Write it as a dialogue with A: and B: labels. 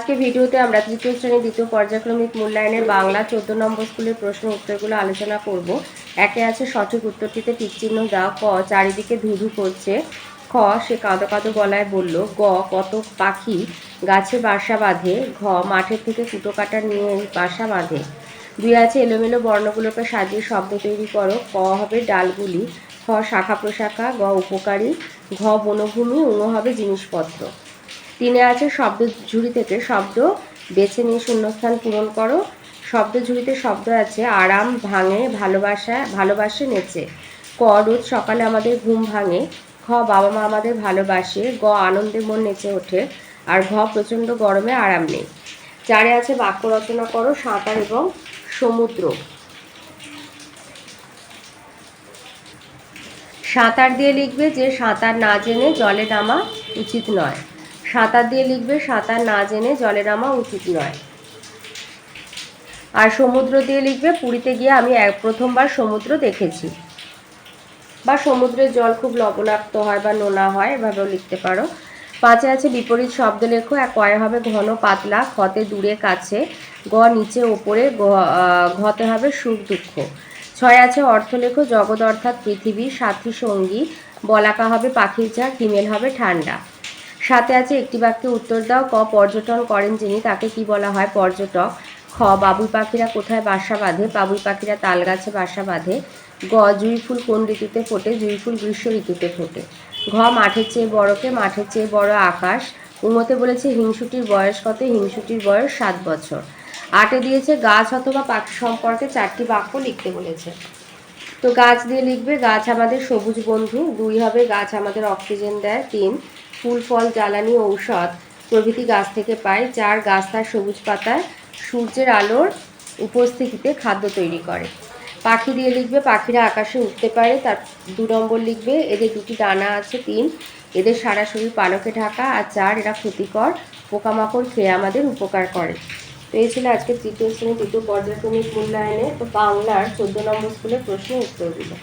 A: আজকে ভিডিওতে আমরা তৃতীয় শ্রেণির দ্বিতীয় পর্যায়ক্রমিক মূল্যায়নের বাংলা চোদ্দ নম্বর স্কুলের প্রশ্ন উত্তরগুলো আলোচনা করব। একে আছে সঠিক উত্তরটিতে টিকচিহ্ন দাও ক চারিদিকে ধুধু করছে। খ, সে কাঁদো কাঁদো গলায় বলল, গ, কত পাখি গাছে বাসা বাঁধে, ঘ মাঠের থেকে কুটো কাটা নিয়ে বাসা বাঁধে। দুই আছে এলোমেলো বর্ণগুলোকে সাজিয়ে শব্দ তৈরি করো, ক হবে ডালগুলি, খ শাখা প্রশাখা, গ উপকারী, ঘ বনভূমি উঙ হবে জিনিসপত্র। তিনে আছে শব্দ ঝুড়ি থেকে শব্দ। বেছে নিয়ে শূন্যস্থান পূরণ করো। শব্দ ঝুড়িতে শব্দ আছে, আরাম ভাঙে, ভালোবাসা, ভালোবাসে নেচে। ক, রোজ সকালে আমাদের ঘুম ভাঙে। খ, বাবা মা আমাদের ভালোবাসে। গ, আনন্দে মন নেচে ওঠে। আর ঘ, প্রচণ্ড গরমে আরাম নেই। চারে আছে বাক্য রচনা করো, সাঁতার এবং সমুদ্র। সাঁতার দিয়ে লিখবে যে সাঁতার না জেনে জলে নামা উচিত নয়। সাঁতার দিয়ে লিখবে, সাঁতার না জেনে জলে নামা উচিত নয়। আর সমুদ্র দিয়ে লিখবে, পুরীতে গিয়ে আমি এক, প্রথমবার সমুদ্র দেখেছি। বা সমুদ্রের জল খুব লবণাক্ত হয় বা নোনা হয়, এভাবেও লিখতে পারো। পাঁচে আছে বিপরীত শব্দ লেখো, এক কয়ে হবে ঘন, পাতলা খতে দূরে, কাছে, গ নিচে, ওপরে ঘতে হবে সুখ, দুঃখ। ছয় আছে অর্থ লেখো, জগৎ অর্থাৎ পৃথিবী, সাথী সঙ্গী, বলাকা হবে পাখির ঝাঁক, হিমেল হবে ঠান্ডা। সাথে আছে একটি বাক্যে উত্তর দাও। ক, পর্যটন করেন যিনি, তাকে কি বলা হয় পর্যটক? খ, বাবুই পাখিরা কোথায় বাসা বাঁধে? বাবুই পাখিরা তাল গাছে বাসা বাঁধে। গ, জুঁই ফুল কোন ঋতুতে ফোটে? জুঁই ফুল গ্রীষ্ম ঋতুতে ফোটে। ঘ, মাঠের চেয়ে বড়কে মাঠের চেয়ে বড় আকাশ। উমতে বলেছে, হিংসুটির বয়স কত? হিংসুটির বয়স সাত বছর। আটে দিয়েছে, গাছ অথবা পাখি সম্পর্কে চারটি বাক্য লিখতে বলেছে। তো গাছ দিয়ে লিখবে, গাছ আমাদের সবুজ বন্ধু। দুই হবে, গাছ আমাদের অক্সিজেন দেয়। তিন ফুল, ফল, জ্বালানি, ঔষধ। প্রভৃতি গাছ থেকে পাই। চার গাছ তার সবুজ পাতায় সূর্যের আলোর উপস্থিতিতে খাদ্য তৈরি করে। পাখি দিয়ে লিখবে, পাখিরা আকাশে উঠতে পারে, তার দু নম্বর লিখবে, এদের দুটি ডানা আছে, তিন। এদের সারা শরীর পালকে ঢাকা, আর চার, এরা ক্ষতিকর, পোকামাকড় খেয়ে আমাদের উপকার করে। তো এই ছিল আজকে তৃতীয় শ্রেণি, তৃতীয় পর্যায়ক্রমিক মূল্যায়নে। তো বাংলার চোদ্দ নম্বর স্কুলের প্রশ্ন উত্তরগুলো